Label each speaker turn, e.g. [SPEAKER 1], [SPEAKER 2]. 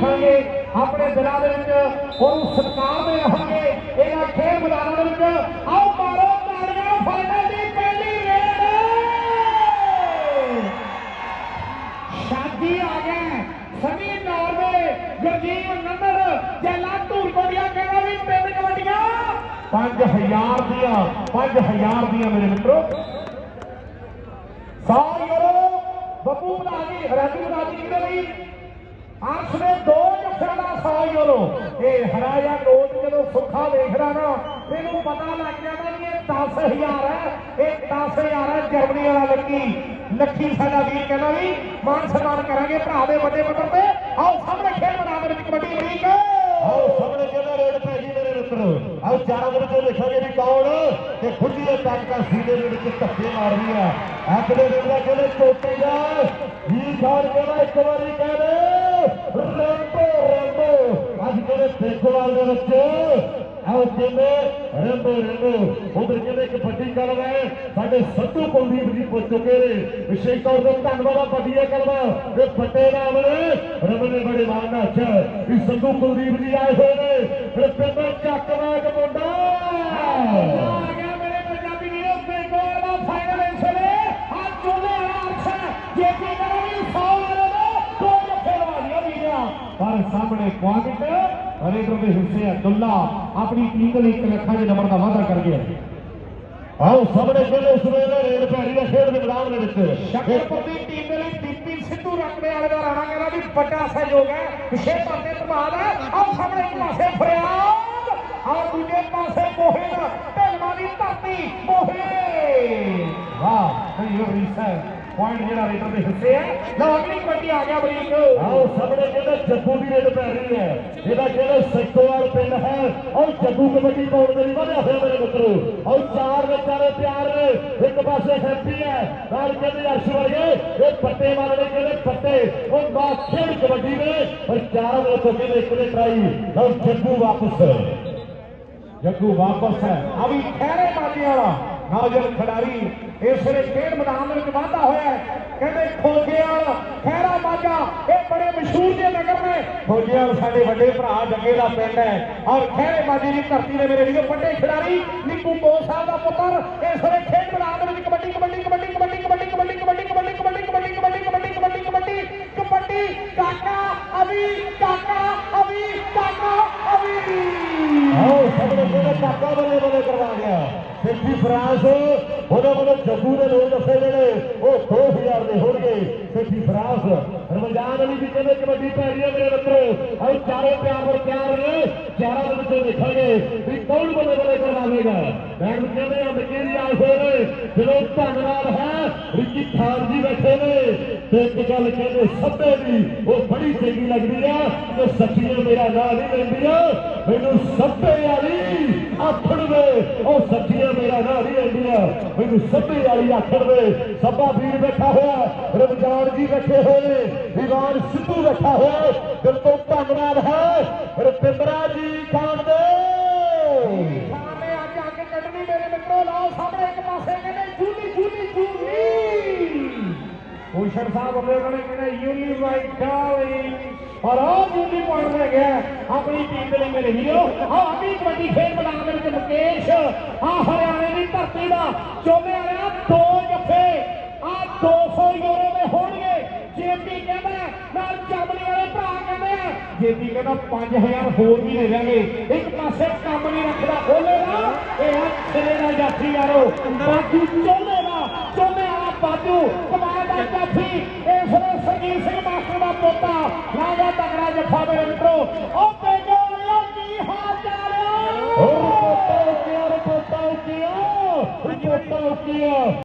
[SPEAKER 1] ਰੱਖਾਂਗੇ, ਆਪਣੇ ਦਿਲਾਂ ਦੇ ਵਿੱਚ ਉਹਨੂੰ ਸਤਿਕਾਰ ਦੇ ਰਹਾਂਗੇ ਇਹਨਾਂ ਖੇਡ ਮੈਦਾਨਾਂ ਦੇ ਵਿੱਚ, ਆਓ ਮਾਰੋ ਤਾੜੀਆਂ, ਫਾਈਨਲ ਦੀ ਪਹਿਲੀ ਰੇਡ। ਸ਼ਾਦੀ ਆ ਗਏ ਸਮੀ ਨਾਰਵੇ ਗੁਰਜੀਤ ਨੰਦਰ, ਜੈਲਾ ਧੂਰਕੋਟੀਆ ਕਹਿੰਦਾ ਵੀ ਤਿੰਨ ਕਬੱਡੀਆਂ। 5000 ਦੀਆਂ 5000 ਦੀਆਂ ਮੇਰੇ ਮਿੱਤਰੋ। ਸੌ ਯੂਰੋ, ਬੱਬੂ ਬਦਾਜੀ ਰਾਜੂ ਬਦਾਜੀ ਕਿਹਦੇ ਲਈ? ਆਰਸ਼ ਦੇ ਦੋ ਜੱਫਿਆਂ ਦਾ 100 ਯੂਰੋ ਇਹ ਹਰਾਇਆ ਨੋਟ ਜਦੋਂ ਸੁੱਖਾ ਵੇਖਦਾ ਨਾ ਇਹਨੂੰ ਪਤਾ ਲੱਗ ਜਾਂਦਾ ਕਿ ਇਹ 10000 ਹੈ। ਇਹ 10000 ਹੈ ਜਰਮਨੀ ਵਾਲਾ ਲੱਕੀ। ਲੱਕੀ ਸਾਡਾ ਵੀਰ ਕਹਿੰਦਾ ਵੀ ਮਾਨ ਸਨਮਾਨ ਕਰਾਂਗੇ ਭਰਾ ਦੇ ਵੱਡੇ ਪੱਧਰ ਤੇ। ਆਓ ਸਾਹਮਣੇ ਖੇਡ ਮੈਦਾਨ ਵਿੱਚ ਕਬੱਡੀ ਅਮਰੀਕ।
[SPEAKER 2] ਆਓ ਸਾਹਮਣੇ ਕਿਹੜਾ ਰੇਡ ਪੈ ਗਈ ਮੇਰੇ ਮਿੱਤਰੋ ਆਓ ਚਾਰਾਂ ਦੇ ਵਿੱਚੋਂ ਦੇਖਾਂਗੇ ਵੀ ਕੌਣ ਤੇ ਖੁੱਲੀ ਦੇ ਤਾਕਤਾਂ ਸੀਨੇ ਦੇ ਵਿੱਚ ਧੱਕੇ ਮਾਰ ਆ। ਅੱਖ ਦੇ ਵਿੱਚ ਕਹਿੰਦੇ ਚੋਟੀ ਦਾ। ਜੀ ਖਾਨ ਕਹਿੰਦਾ ਇੱਕ ਵਾਰੀ ਕਹਿੰਦੇ ਰੈਂਬੋ ਰੈਂਬੋ। ਅੱਜ ਕਹਿੰਦੇ ਦੇਖੋਵਾਲ ਦੇ ਵਿੱਚ, ਆਓ ਜਿਵੇਂ ਰੈਂਬੋ ਰੈਂਬੋ। ਉਧਰ ਕਹਿੰਦੇ ਇੱਕ ਵੱਡੀ ਕਲਮ ਹੈ, ਸਾਡੇ ਸੱਤੂ ਕੁਲਦੀਪ ਜੀ ਪੁੱਛ ਚੁੱਕੇ ਨੇ। ਵਿਸ਼ੇਸ਼ ਤੌਰ ਤੇ ਧੰਨਵਾਦ ਆ ਵੱਡੀ ਇਹ ਕਲਮ। ਫੱਟੇ ਨਾਮ ਨੇ ਰਮਨ ਨੇ ਬੜੇ ਮਾਣ ਨਾਲ ਅੱਛਾ ਵੀ ਸੰਧੂ ਕੁਲਦੀਪ ਜੀ ਆਏ ਹੋਏ ਨੇ। ਫਿਰ ਪਿੰਡ ਚੱਕਵਾਕ ਮੁੰਡਾ
[SPEAKER 1] ਸਾਹਮਣੇ ਕੁਆਮਿਟ ਰੇਡਰ ਦੇ ਹਿੱਸੇ ਅਬਦੁੱਲਾ ਆਪਣੀ ਟੀਮ ਦੇ ਲਈ ਇੱਕ ਲੱਖਾਂ ਦੇ ਨੰਬਰ ਦਾ ਵਾਅਦਾ ਕਰ ਗਿਆ।
[SPEAKER 2] ਆਓ ਸਾਹਮਣੇ ਕਹਿੰਦੇ ਇਸ ਵੇਲੇ ਰੇਡ ਭੈੜੀ ਦਾ ਖੇਡ ਦੇ ਮੈਦਾਨ ਦੇ ਵਿੱਚ।
[SPEAKER 1] ਸ਼ਕਰਪੁਰ ਦੀ ਟੀਮ ਦੇ ਲਈ ਦੀਪੀ ਸਿੱਧੂ ਰੱਖਣੇ ਵਾਲੇ ਦਾ ਰਾਣਾ ਕਹਿੰਦਾ ਵੀ ਵੱਡਾ ਸਹਿਯੋਗ ਹੈ। ਤੌਰ ਤੇ ਧੰਨਵਾਦ ਹੈ। ਆਓ ਸਾਹਮਣੇ ਇੱਕ ਪਾਸੇ ਫਰਿਆਦ। ਆਓ ਦੂਜੇ ਪਾਸੇ ਮੋਹਿਤ। ਢਲਵਾਂ ਦੀ ਧਰਤੀ ਮੋਹਿਤ। ਵਾਹ ਸਹੀ ਹੋ ਰਹੀ ਹੈ ਪੁਆਇੰਟ ਜਿਹੜਾ ਰੇਡਰ ਦੇ ਹਿੱਸੇ ਹੈ ਲਓ ਅਗਲੀ ਕਬੱਡੀ ਆ ਗਿਆ ਬਰੀਕ
[SPEAKER 2] ਆਓ ਸਾਹਮਣੇ ਕਹਿੰਦੇ ਜੱਗੂ ਦੀ ਰੇਡ ਪੈ ਰਹੀ ਹੈ। ਇਹਦਾ ਕਹਿੰਦੇ ਸੈਕਟੋਵਾਲ ਪਿੰਡ ਹੈ। ਔਰ ਜੱਗੂ ਕਬੱਡੀ ਪਾਉਣ ਦੇ ਲਈ ਵਧਿਆ ਹੋਇਆ ਮੇਰੇ ਮਿੱਤਰੋ। ਔਰ ਚਾਰ ਵਿਚਾਰੇ ਪਿਆਰ ਨੇ। ਇੱਕ ਪਾਸੇ ਹੈਪੀ ਹੈ। ਨਾਲ ਕਹਿੰਦੇ ਅਰਸ਼ ਵਰਗੇ ਇਹ ਵਾਲੇ ਨੇ ਕਹਿੰਦੇ ਪੱਟੇ। ਉਹ ਖੇਡ ਕਬੱਡੀ ਨੇ ਪਰ ਚਾਰ ਦੇ ਤੋਂ ਕਹਿੰਦੇ ਇੱਕ ਨੇ ਟਰਾਈ। ਔਰ ਜੱਗੂ ਵਾਪਸ।
[SPEAKER 1] ਜੱਗੂ ਵਾਪਸ ਹੈ। ਆ ਵੀ ਖਹਿਰੇ ਬਾਜੀ ਵਾਲਾ। ਨੌਜਵਾਨ ਖਿਡਾਰੀ ਇਸ ਵੇਲੇ ਖੇਡ ਮੈਦਾਨ ਦੇ ਵਿੱਚ ਵਾਧਾ ਹੋਇਆ ਹੈ ਕਹਿੰਦੇ ਖੋਜੇਵਾਲ ਖਹਿਰਾ ਮਾਜਾ ਇਹ ਬੜੇ ਮਸ਼ਹੂਰ ਦੇ ਨਗਰ ਨੇ ਖੋਜੇਵਾਲ ਸਾਡੇ ਵੱਡੇ ਭਰਾ ਜੱਗੇ ਦਾ ਪਿੰਡ ਹੈ ਔਰ ਖਹਿਰੇ ਮਾਜੀ ਦੀ ਧਰਤੀ ਦੇ ਮੇਰੇ ਵੀਰੋ ਵੱਡੇ ਖਿਡਾਰੀ ਨਿੱਕੂ ਬੋ ਸਾਹਿਬ ਦਾ ਪੁੱਤਰ
[SPEAKER 2] ਆਓ ਸਾਹਮਣੇ ਕਹਿੰਦੇ ਕਾਕਾ ਬੱਲੇ ਬੱਲੇ ਕਰਵਾ ਗਿਆ। ਸਿੱਧੀ ਫਰਾਂਸ, ਉਹਦੇ ਵੱਲੋਂ ਜੱਗੂ ਦੇ ਲੋਕ ਦੱਸੇ ਜਿਹੜੇ ਉਹ 2000 ਦੇ ਹੋਣਗੇ। ਸਿੱਧੀ ਫਰਾਂਸ, ਰਮਜ਼ਾਨ ਅਲੀ ਵੀ ਕਹਿੰਦੇ ਕਬੱਡੀ ਪੈ ਹੈ ਮੇਰੇ ਮਿੱਤਰੋ। ਆਓ ਚਾਰੇ ਪਿਆਰ ਵਰ ਪਿਆਰ ਨੇ ਚਾਰਾਂ ਦੇ ਵਿੱਚੋਂ ਦੇਖਾਂਗੇ ਵੀ ਕੌਣ ਬੱਲੇ ਬੱਲੇ ਕਰਵਾਵੇਗਾ ਬੈਠ ਕਹਿੰਦੇ ਆ ਮਕੇਰੀ ਆਏ ਹੋਏ ਨੇ। ਜਦੋਂ ਧੰਨਵਾਦ ਹੈ ਰਿੱਕੀ ਖਾਨ ਜੀ ਬੈਠੇ ਨੇ। ਤੇ ਇੱਕ ਗੱਲ ਕਹਿੰਦੇ ਸੱਭੇ ਦੀ, ਉਹ ਬੜੀ ਚੰਗੀ ਲੱਗਦੀ ਆ, ਤੇ ਸੱਚੀਆਂ ਮੇਰਾ ਨਾਂ ਨਹੀਂ ਲੈਂਦੀਆਂ ਮੈਨੂੰ ਸੱਭੇ ਉਹ ਸੱਚੀਆਂ ਮੇਰਾ ਨਾਂ ਨਹੀਂ ਲੈਂਦੀਆਂ। ਮੈਨੂੰ ਸੱਭੇ ਵਾਲੀ ਆਖਣ ਦੇ ਸੱਭਾ ਵੀਰ ਬੈਠਾ ਹੋਇਆ ਰਮਜ਼ਾਨ ਜੀ ਬੈਠੇ ਹੋਏ ਨੇ ਦੀਵਾਨ ਸਿੱਧੂ ਬੈਠਾ ਹੋਇਆ ਦਿਲ ਤੋਂ ਧੰਨਵਾਦ ਹੈ। ਰਪਿੰਦਰਾ ਜੀ ਖਾਨ ਦੇ।
[SPEAKER 1] ਸਾਹਮਣੇ ਅੱਜ ਆ ਕੇ ਕੱਢਣੀ ਮੇਰੇ ਮਿੱਤਰੋ ਲਾਓ ਸਾਹਮਣੇ ਇੱਕ ਪਾਸੇ ਕਹਿੰਦੇ ਜੂਲੀ ਜੂਲੀ ਜੂਲੀ। ਭੂਸ਼ਣ ਸਾਹਿਬ ਅੱਗੇ ਉਹਨਾਂ ਨੇ ਕਹਿੰਦੇ ਯੂਨੀ ਮਾਈ ਡਾਰਲਿੰਗ ਔਰ ਉਹ ਜੂਲੀ ਪੁਆਇੰਟ ਲੈ ਗਿਆ ਆਪਣੀ ਟੀਮ ਦੇ ਲਈ ਮੇਰੇ ਵੀਰੋ ਆ ਅਗਲੀ ਕਬੱਡੀ ਖੇਡ ਮੈਦਾਨ ਦੇ ਵਿੱਚ ਮੁਕੇਸ਼ ਆ ਹਰਿਆਣੇ ਦੀ ਧਰਤੀ ਦਾ ਚੋਲੇ ਵਾਲਿਆ ਦੋ ਜੱਫੇ ਆ 200 ਯੂਰੋ ਦੇ ਹੋਣਗੇ। ਜੇਪੀ ਕਹਿੰਦਾ ਨਾਲ ਚਮੜੀ ਵਾਲੇ ਭਰਾ ਕਹਿੰਦੇ ਆ। ਜੇਪੀ ਕਹਿੰਦਾ 5000 ਹੋਰ ਵੀ ਦੇ ਦੇਵਾਂਗੇ ਇੱਕ ਪਾਸੇ ਕੰਮ ਨਹੀਂ ਰੱਖਦਾ ਖੋਲੇ ਨਾ ਇਹ ਆ ਸਿਰੇ ਦਾ ਜਾਫੀ ਯਾਰੋ। ਦਾ ਚੋਲੇ ਰਾਜੂ ਕਮਾਂਡਰ ਚਾਚੀ ਇਸ ਵੇਲੇ ਸਰਜੀਤ ਸਿੰਘ ਮਾਸਟਰ ਦਾ ਪੋਤਾ। ਲਾਗਾ ਤਗੜਾ ਜੱਫਾ ਮੇਰੇ ਮਿੱਤਰੋ। ਉਹ ਬੇਗੋ ਵਾਲਿਓ ਕੀ ਹਾਲ ਚਾਲ ਹੈ ਉਹ ਪੋਤਾ
[SPEAKER 2] ਕਿਉਂ ਪੋਤਾ ਕਿਉਂ ਪੋਤਾ ਕਿਉਂ